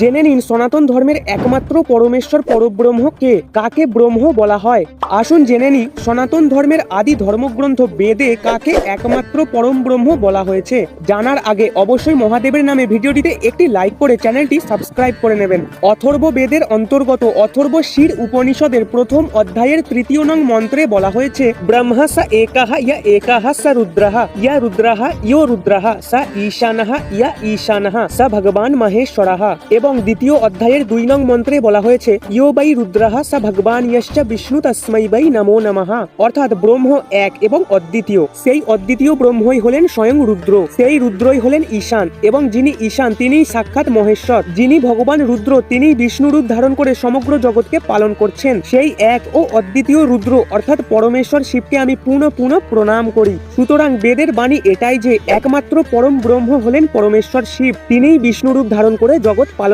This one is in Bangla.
জেনে নিন সনাতন ধর্মের একমাত্র পরমেশ্বর পরব্রহ্ম কে? কাকে ব্রহ্ম বলা হয়? আসুন জেনে নিই, সনাতন ধর্মের আদি ধর্মগ্রন্থ বেদে কাকে একমাত্র পরম ব্রহ্ম বলা হয়েছে? জানার আগে অবশ্যই মহাদেবের নামে ভিডিওটিতে একটি লাইক করে চ্যানেলটি সাবস্ক্রাইব করে নেবেন। অথর্ব বেদের অন্তর্গত অথর্ব শির উপনিষদের প্রথম অধ্যায়ের তৃতীয় নং মন্ত্রে বলা হয়েছে, ব্রহ্মা সা একাহা ইয়া একাহা সা রুদ্রাহা, ইয়া রুদ্রাহা ইয়ো রুদ্রাহা, সা ঈশানহা ইয়া ঈশানহা, সা ভগবান মহেশ্বরাহা। এবং দ্বিতীয় অধ্যায়ের দুই নং মন্ত্রে বলা হয়েছে, ইয়ো বৈ রুদ্রাহা সা ভগবান ইয়শ্চ বিষ্ণু তস্मै বাই নমো নমঃ। অর্থাৎ ব্রহ্ম এক এবং অদ্বিতীয়। সেই অদ্বিতীয় ব্রহ্মই হলেন স্বয়ং রুদ্র। সেই রুদ্রই হলেন ঈশান এবং যিনি ঈশান তিনিই সাক্ষাৎ মহেশ্বর। যিনি ভগবান রুদ্র, তিনিই বিষ্ণু রূপ ধারণ করে সমগ্র জগৎকে পালন করছেন। সেই এক ও অদ্বিতীয় রুদ্র, অর্থাৎ পরমেশ্বর শিবকে আমি পুনঃ পুনঃ প্রণাম করি। সুতরাং বেদের বাণী এটাই যে, একমাত্র পরম ব্রহ্ম হলেন পরমেশ্বর শিব। তিনিই বিষ্ণু রূপ ধারণ করে জগৎ পালন